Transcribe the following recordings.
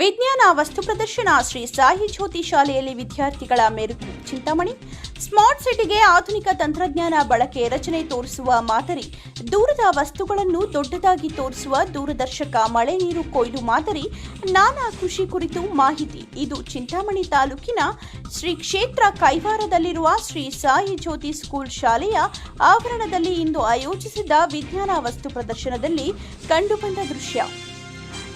ವಿಜ್ಞಾನ ವಸ್ತು ಪ್ರದರ್ಶನ ಶ್ರೀ ಸಾಯಿ ಜ್ಯೋತಿ ಶಾಲೆಯಲ್ಲಿ ವಿದ್ಯಾರ್ಥಿಗಳ ಮೇರು ಚಿಂತಾಮಣಿ. ಸ್ಮಾರ್ಟ್ ಸಿಟಿಗೆ ಆಧುನಿಕ ತಂತ್ರಜ್ಞಾನ ಬಳಕೆ ರಚನೆ ತೋರಿಸುವ ಮಾದರಿ. ದೂರದ ವಸ್ತುಗಳನ್ನು ದೊಡ್ಡದಾಗಿ ತೋರಿಸುವ ದೂರದರ್ಶಕ ಮಳೆ ನೀರು ಕೊಯ್ಲು ಮಾದರಿ. ನಾನಾ ಕೃಷಿ ಕುರಿತು ಮಾಹಿತಿ. ಇದು ಚಿಂತಾಮಣಿ ತಾಲೂಕಿನ ಶ್ರೀ ಕ್ಷೇತ್ರ ಕೈವಾರದಲ್ಲಿರುವ ಶ್ರೀ ಸಾಯಿ ಜ್ಯೋತಿ ಸ್ಕೂಲ್ ಶಾಲೆಯ ಆವರಣದಲ್ಲಿ ಇಂದು ಆಯೋಜಿಸಿದ್ದ ವಿಜ್ಞಾನ ವಸ್ತು ಪ್ರದರ್ಶನದಲ್ಲಿ ಕಂಡುಬಂದ ದೃಶ್ಯ.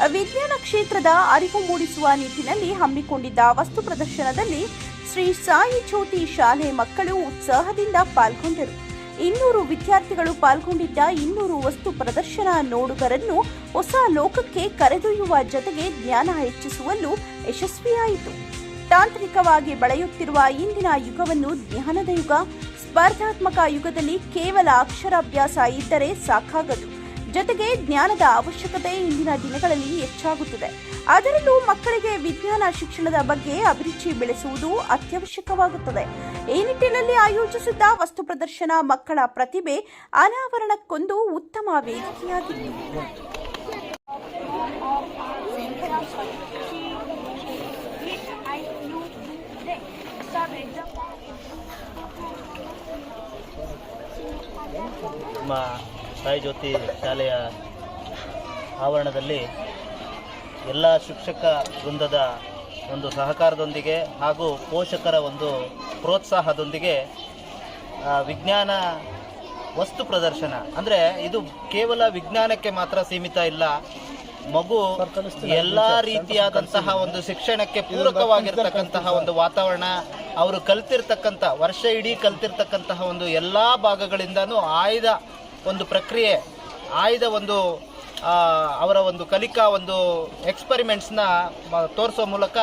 ವಿಜ್ಞಾನ ಕ್ಷೇತ್ರದ ಅರಿವು ಮೂಡಿಸುವ ನಿಟ್ಟಿನಲ್ಲಿ ಹಮ್ಮಿಕೊಂಡಿದ್ದ ವಸ್ತು ಪ್ರದರ್ಶನದಲ್ಲಿ ಶ್ರೀ ಸಾಯಿ ಜ್ಯೋತಿ ಶಾಲೆ ಮಕ್ಕಳು ಉತ್ಸಾಹದಿಂದ ಪಾಲ್ಗೊಂಡರು. ಇನ್ನೂರು ವಿದ್ಯಾರ್ಥಿಗಳು ಪಾಲ್ಗೊಂಡಿದ್ದ ಇನ್ನೂರು ವಸ್ತು ಪ್ರದರ್ಶನ ನೋಡುಗರನ್ನು ಹೊಸ ಲೋಕಕ್ಕೆ ಕರೆದೊಯ್ಯುವ ಜೊತೆಗೆ ಜ್ಞಾನ ಹೆಚ್ಚಿಸುವಲ್ಲೂ ಯಶಸ್ವಿಯಾಯಿತು. ತಾಂತ್ರಿಕವಾಗಿ ಬೆಳೆಯುತ್ತಿರುವ ಇಂದಿನ ಯುಗವನ್ನು ಜ್ಞಾನದ ಯುಗ, ಸ್ಪರ್ಧಾತ್ಮಕ ಯುಗದಲ್ಲಿ ಕೇವಲ ಅಕ್ಷರಾಭ್ಯಾಸ ಇದ್ದರೆ ಸಾಕಾಗದು. ಜೊತೆಗೆ ಜ್ಞಾನದ ಅವಶ್ಯಕತೆ ಇಂದಿನ ದಿನಗಳಲ್ಲಿ ಹೆಚ್ಚಾಗುತ್ತದೆ. ಅದರಲ್ಲೂ ಮಕ್ಕಳಿಗೆ ವಿಜ್ಞಾನ ಶಿಕ್ಷಣದ ಬಗ್ಗೆ ಅಭಿರುಚಿ ಬೆಳೆಸುವುದು ಅತ್ಯವಶ್ಯಕವಾಗುತ್ತದೆ. ಈ ನಿಟ್ಟಿನಲ್ಲಿ ಆಯೋಜಿಸಿದ್ದ ವಸ್ತು ಪ್ರದರ್ಶನ ಮಕ್ಕಳ ಪ್ರತಿಭೆ ಅನಾವರಣಕ್ಕೊಂದು ಉತ್ತಮ ವೇದಿಕೆಯಾಗಿತ್ತು ಸಾಯಿ ಜ್ಯೋತಿ ಶಾಲೆಯ ಆವರಣದಲ್ಲಿ ಎಲ್ಲ ಶಿಕ್ಷಕ ವೃಂದದ ಒಂದು ಸಹಕಾರದೊಂದಿಗೆ ಹಾಗೂ ಪೋಷಕರ ಒಂದು ಪ್ರೋತ್ಸಾಹದೊಂದಿಗೆ ವಿಜ್ಞಾನ ವಸ್ತು ಪ್ರದರ್ಶನ. ಅಂದರೆ ಇದು ಕೇವಲ ವಿಜ್ಞಾನಕ್ಕೆ ಮಾತ್ರ ಸೀಮಿತ ಇಲ್ಲ. ಮಗು ಎಲ್ಲ ರೀತಿಯಾದಂತಹ ಒಂದು ಶಿಕ್ಷಣಕ್ಕೆ ಪೂರಕವಾಗಿರ್ತಕ್ಕಂತಹ ಒಂದು ವಾತಾವರಣ, ಅವರು ಕಲ್ತಿರ್ತಕ್ಕಂಥ, ವರ್ಷ ಇಡೀ ಕಲ್ತಿರ್ತಕ್ಕಂತಹ ಒಂದು ಎಲ್ಲ ಭಾಗಗಳಿಂದನೂ ಆಯ್ದ ಒಂದು ಪ್ರಕ್ರಿಯೆ ಆಯ್ದ ಒಂದು ಅವರ ಒಂದು ಕಲಿಕಾ ಒಂದು ಎಕ್ಸ್ಪರಿಮೆಂಟ್ಸ್ನ ತೋರಿಸೋ ಮೂಲಕ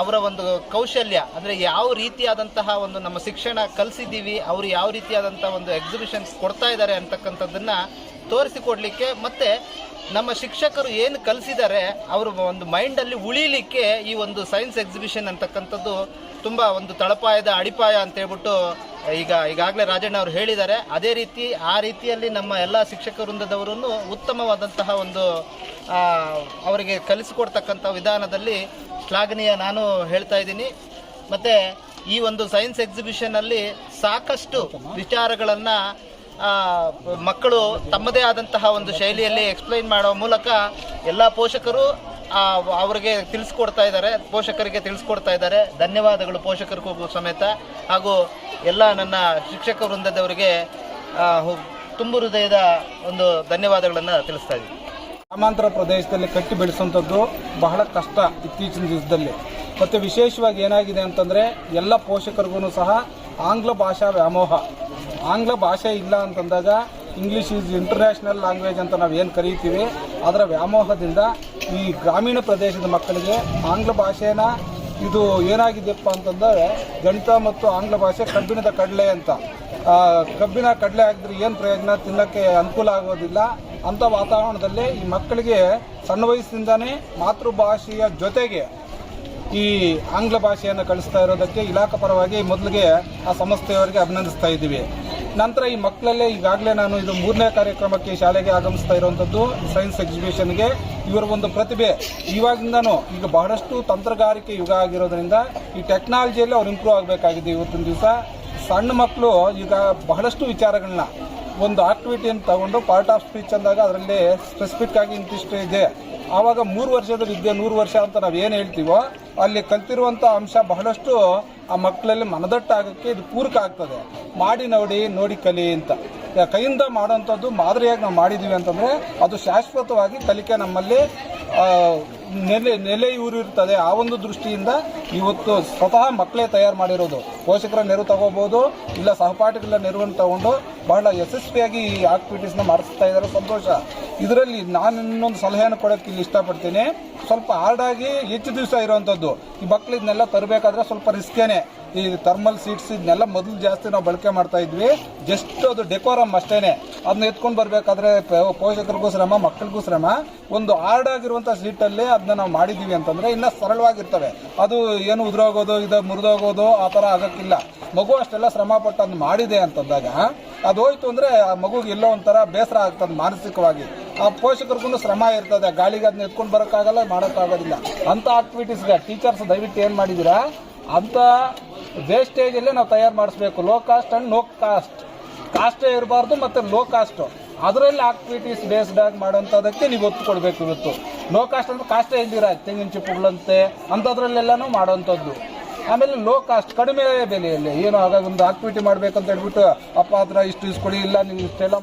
ಅವರ ಒಂದು ಕೌಶಲ್ಯ, ಅಂದರೆ ಯಾವ ರೀತಿಯಾದಂತಹ ಒಂದು ನಮ್ಮ ಶಿಕ್ಷಣ ಕಲಿಸಿದ್ದೀವಿ, ಅವರು ಯಾವ ರೀತಿಯಾದಂಥ ಒಂದು ಎಕ್ಸಿಬಿಷನ್ಸ್ ಕೊಡ್ತಾ ಇದ್ದಾರೆ ಅಂತಕ್ಕಂಥದ್ದನ್ನು ತೋರಿಸಿಕೊಡಲಿಕ್ಕೆ ಮತ್ತು ನಮ್ಮ ಶಿಕ್ಷಕರು ಏನು ಕಲಿಸಿದ್ದಾರೆ, ಅವರು ಒಂದು ಮೈಂಡಲ್ಲಿ ಉಳಿಲಿಕ್ಕೆ ಈ ಒಂದು ಸೈನ್ಸ್ ಎಕ್ಸಿಬಿಷನ್ ಅಂತಕ್ಕಂಥದ್ದು ತುಂಬ ಒಂದು ತಳಪಾಯದ ಅಡಿಪಾಯ ಅಂತ ಹೇಳ್ಬಿಟ್ಟು ಈಗ ಈಗಾಗಲೇ ರಾಜಣ್ಣ ಅವರು ಹೇಳಿದ್ದಾರೆ, ಅದೇ ರೀತಿ ಆ ರೀತಿಯಲ್ಲಿ ನಮ್ಮ ಎಲ್ಲ ಶಿಕ್ಷಕ ವೃಂದದವರನ್ನು ಉತ್ತಮವಾದಂತಹ ಒಂದು ಅವರಿಗೆ ಕಲಿಸಿಕೊಡ್ತಕ್ಕಂಥ ವಿಧಾನದಲ್ಲಿ ಶ್ಲಾಘನೀಯ ನಾನು ಹೇಳ್ತಾ ಇದ್ದೀನಿ. ಮತ್ತು ಈ ಒಂದು ಸೈನ್ಸ್ ಎಕ್ಸಿಬಿಷನಲ್ಲಿ ಸಾಕಷ್ಟು ವಿಚಾರಗಳನ್ನು ಮಕ್ಕಳು ತಮ್ಮದೇ ಆದಂತಹ ಒಂದು ಶೈಲಿಯಲ್ಲಿ ಎಕ್ಸ್ಪ್ಲೈನ್ ಮಾಡುವ ಮೂಲಕ ಎಲ್ಲ ಪೋಷಕರು ಅವರಿಗೆ ತಿಳಿಸ್ಕೊಡ್ತಾ ಇದ್ದಾರೆ, ಪೋಷಕರಿಗೆ ತಿಳಿಸ್ಕೊಡ್ತಾ ಇದ್ದಾರೆ. ಧನ್ಯವಾದಗಳು ಪೋಷಕರಿಗೂ ಸಮೇತ. ಹಾಗೂ ಎಲ್ಲ ನನ್ನ ಶಿಕ್ಷಕ ವೃಂದದವರಿಗೆ ತುಂಬು ಹೃದಯದ ಒಂದು ಧನ್ಯವಾದಗಳನ್ನು ತಿಳಿಸ್ತಾ ಇದ್ದೀನಿ. ಗ್ರಾಮಾಂತರ ಪ್ರದೇಶದಲ್ಲಿ ಕಟ್ಟಿ ಬೆಳೆಸುವಂಥದ್ದು ಬಹಳ ಕಷ್ಟ ಇತ್ತೀಚಿನ ದಿವಸದಲ್ಲಿ. ಮತ್ತು ವಿಶೇಷವಾಗಿ ಏನಾಗಿದೆ ಅಂತಂದರೆ, ಎಲ್ಲ ಪೋಷಕರಿಗೂ ಸಹ ಆಂಗ್ಲ ಭಾಷಾ ವ್ಯಾಮೋಹ. ಆಂಗ್ಲ ಭಾಷೆ ಇಲ್ಲ ಅಂತಂದಾಗ ಇಂಗ್ಲೀಷ್ ಈಸ್ ಇಂಟರ್ನ್ಯಾಷನಲ್ ಲ್ಯಾಂಗ್ವೇಜ್ ಅಂತ ನಾವು ಏನು ಕರೀತೀವಿ, ಅದರ ವ್ಯಾಮೋಹದಿಂದ ಈ ಗ್ರಾಮೀಣ ಪ್ರದೇಶದ ಮಕ್ಕಳಿಗೆ ಆಂಗ್ಲ ಭಾಷೆನ ಇದು ಏನಾಗಿದೆಯಪ್ಪ ಅಂತಂದರೆ ಗಣಿತ ಮತ್ತು ಆಂಗ್ಲ ಭಾಷೆ ಕಬ್ಬಿಣದ ಕಡಲೆ ಅಂತ. ಕಬ್ಬಿನ ಕಡಲೆ ಹಾಕಿದ್ರೆ ಏನು ಪ್ರಯೋಜನ? ತಿನ್ನೋಕ್ಕೆ ಅನುಕೂಲ ಆಗೋದಿಲ್ಲ. ಅಂಥ ವಾತಾವರಣದಲ್ಲಿ ಈ ಮಕ್ಕಳಿಗೆ ಸಣ್ಣ ವಯಸ್ಸಿಂದಾನೇ ಮಾತೃಭಾಷೆಯ ಜೊತೆಗೆ ಈ ಆಂಗ್ಲ ಭಾಷೆಯನ್ನು ಕಲಿಸ್ತಾ ಇರೋದಕ್ಕೆ ಇಲಾಖಾ ಪರವಾಗಿ ಮೊದಲಿಗೆ ಆ ಸಂಸ್ಥೆಯವರಿಗೆ ಅಭಿನಂದಿಸ್ತಾ ಇದ್ದೀವಿ. ನಂತರ ಈ ಮಕ್ಕಳಲ್ಲೇ ಈಗಾಗಲೇ ನಾನು ಇದು ಮೂರನೇ ಕಾರ್ಯಕ್ರಮಕ್ಕೆ ಶಾಲೆಗೆ ಆಗಮಿಸ್ತಾ ಇರುವಂಥದ್ದು ಸೈನ್ಸ್ ಎಕ್ಸಿಬಿಷನ್ಗೆ ಇವರ ಒಂದು ಪ್ರತಿಭೆ. ಇವಾಗಿಂದನೂ ಈಗ ಬಹಳಷ್ಟು ತಂತ್ರಗಾರಿಕೆ ಯುಗ ಆಗಿರೋದ್ರಿಂದ ಈ ಟೆಕ್ನಾಲಜಿಯಲ್ಲಿ ಅವ್ರು ಇಂಪ್ರೂವ್ ಆಗಬೇಕಾಗಿದೆ ಇವತ್ತಿನ ದಿವಸ. ಸಣ್ಣ ಮಕ್ಕಳು ಈಗ ಬಹಳಷ್ಟು ವಿಚಾರಗಳನ್ನ ಒಂದು ಆಕ್ಟಿವಿಟಿಯನ್ನು ತಗೊಂಡು ಪಾರ್ಟ್ ಆಫ್ ಸ್ಪೀಚ್ ಅಂದಾಗ ಅದರಲ್ಲಿ ಸ್ಪೆಸಿಫಿಕ್ ಆಗಿ ಇಂತಿಷ್ಟು ಇದೆ. ಆವಾಗ ಮೂರು ವರ್ಷದ ವಿದ್ಯೆ, ನೂರು ವರ್ಷ ಅಂತ ನಾವು ಏನು ಹೇಳ್ತೀವೋ, ಅಲ್ಲಿ ಕಲ್ತಿರುವಂಥ ಅಂಶ ಬಹಳಷ್ಟು ಆ ಮಕ್ಕಳಲ್ಲಿ ಮನದಟ್ಟಾಗಕ್ಕೆ ಇದು ಪೂರಕ ಆಗ್ತದೆ. ಮಾಡಿ ನೋಡಿ ನೋಡಿ ಕಲಿ ಅಂತ. ಕೈಯಿಂದ ಮಾಡೋಂಥದ್ದು ಮಾದರಿಯಾಗಿ ನಾವು ಮಾಡಿದ್ದೀವಿ ಅಂತಂದರೆ ಅದು ಶಾಶ್ವತವಾಗಿ ಕಲಿಕೆ ನಮ್ಮಲ್ಲಿ ನೆಲೆ ನೆಲೆ ಇರ್ತದೆ, ಆ ಒಂದು ದೃಷ್ಟಿಯಿಂದ ಇವತ್ತು ಸ್ವತಃ ಮಕ್ಕಳೇ ತಯಾರು ಮಾಡಿರೋದು. ಪೋಷಕರ ನೆರವು ತಗೋಬೋದು, ಇಲ್ಲ ಸಹಪಾಠಿಗಳ ನೆರವನ್ನು ತಗೊಂಡು ಬಹಳ ಯಶಸ್ವಿಯಾಗಿ ಈ ಆಕ್ಟಿವಿಟೀಸ್ನ ಮಾಡಿಸ್ತಾ ಇದ್ದಾರೆ. ಸಂತೋಷ. ಇದರಲ್ಲಿ ನಾನು ಇನ್ನೊಂದು ಸಲಹೆಯನ್ನು ಕೊಡೋಕ್ಕೆ ಇಲ್ಲಿ ಇಷ್ಟಪಡ್ತೀನಿ. ಸ್ವಲ್ಪ ಹಾರ್ಡಾಗಿ ಹೆಚ್ಚು ದಿವಸ ಇರುವಂಥದ್ದು ಈ ಮಕ್ಳು ಇದನ್ನೆಲ್ಲ ತರಬೇಕಾದ್ರೆ ಸ್ವಲ್ಪ ರಿಸ್ಕೇನೆ ಈ ಥರ್ಮಲ್ ಸೀಟ್ಸ್ ಇದನ್ನೆಲ್ಲ ಮೊದಲು ಜಾಸ್ತಿ ನಾವು ಬಳಕೆ ಮಾಡ್ತಾ ಇದ್ವಿ. ಜಸ್ಟ್ ಅದು ಡೆಕೋರಮ್ ಅಷ್ಟೇನೆ. ಅದನ್ನ ಎತ್ಕೊಂಡು ಬರಬೇಕಾದ್ರೆ ಪೋಷಕರಿಗೂ ಶ್ರಮ, ಮಕ್ಕಳಿಗೂ ಶ್ರಮ. ಒಂದು ಹಾರ್ಡ್ ಆಗಿರುವಂಥ ಸೀಟಲ್ಲಿ ಅದನ್ನ ನಾವು ಮಾಡಿದ್ದೀವಿ ಅಂತಂದ್ರೆ ಇನ್ನೂ ಸರಳವಾಗಿರ್ತವೆ. ಅದು ಏನು ಉದುರೋಗೋದು, ಇದು ಮುರಿದೋಗೋದು ಆ ಥರ ಆಗೋಕ್ಕಿಲ್ಲ. ಮಗು ಅಷ್ಟೆಲ್ಲ ಶ್ರಮ ಪಟ್ಟು ಅದನ್ನ ಮಾಡಿದೆ ಅಂತಂದಾಗ ಅದು ಹೋಯ್ತು ಅಂದರೆ ಆ ಮಗುಗೆ ಎಲ್ಲೋ ಒಂಥರ ಬೇಸರ ಆಗ್ತದೆ ಮಾನಸಿಕವಾಗಿ. ಆ ಪೋಷಕರಿಗೂ ಶ್ರಮ ಇರ್ತದೆ. ಗಾಳಿಗೆ ಅದನ್ನ ಎತ್ಕೊಂಡು ಬರೋಕ್ಕಾಗಲ್ಲ, ಮಾಡೋಕ್ಕಾಗೋದಿಲ್ಲ. ಅಂಥ ಆಕ್ಟಿವಿಟೀಸ್ಗೆ ಟೀಚರ್ಸ್ ದಯವಿಟ್ಟು ಏನು ಮಾಡಿದ್ದೀರಾ ಅಂಥ ವೇಸ್ಟೇಜಲ್ಲೇ ನಾವು ತಯಾರು ಮಾಡಿಸ್ಬೇಕು. Low cost and no cost ಕಾಸ್ಟೇ ಇರಬಾರ್ದು ಮತ್ತು ಲೋ ಕಾಸ್ಟ್ ಅದರಲ್ಲಿ ಆಕ್ಟಿವಿಟೀಸ್ ಬೇಸ್ಡ್ ಆಗಿ ಮಾಡೋಂಥದ್ದಕ್ಕೆ ನೀವು ಒತ್ತು ಕೊಡಬೇಕು ಇವತ್ತು. ನೋ ಕಾಸ್ಟ್ ಅಂದ್ರೆ ಕಾಸ್ಟೇ ಇಲ್ದಿರ ತೆಂಗಿನ ಚಿಪ್ಪುಗಳಂತೆ ಅಂಥದ್ರಲ್ಲೆಲ್ಲನೂ ಮಾಡುವಂಥದ್ದು. ಆಮೇಲೆ ಲೋ ಕಾಸ್ಟ್, ಕಡಿಮೆ ಬೆಲೆಯಲ್ಲಿ. ಏನು ಆಗ ಒಂದು ಆಕ್ಟಿವಿಟಿ ಮಾಡ್ಬೇಕಂತ ಹೇಳ್ಬಿಟ್ಟು, ಅಪ್ಪ ಹತ್ರ ಇಷ್ಟು ಇಸ್ಕೊಡಿ ಇಲ್ಲ ನೀವು ಇಷ್ಟೆಲ್ಲ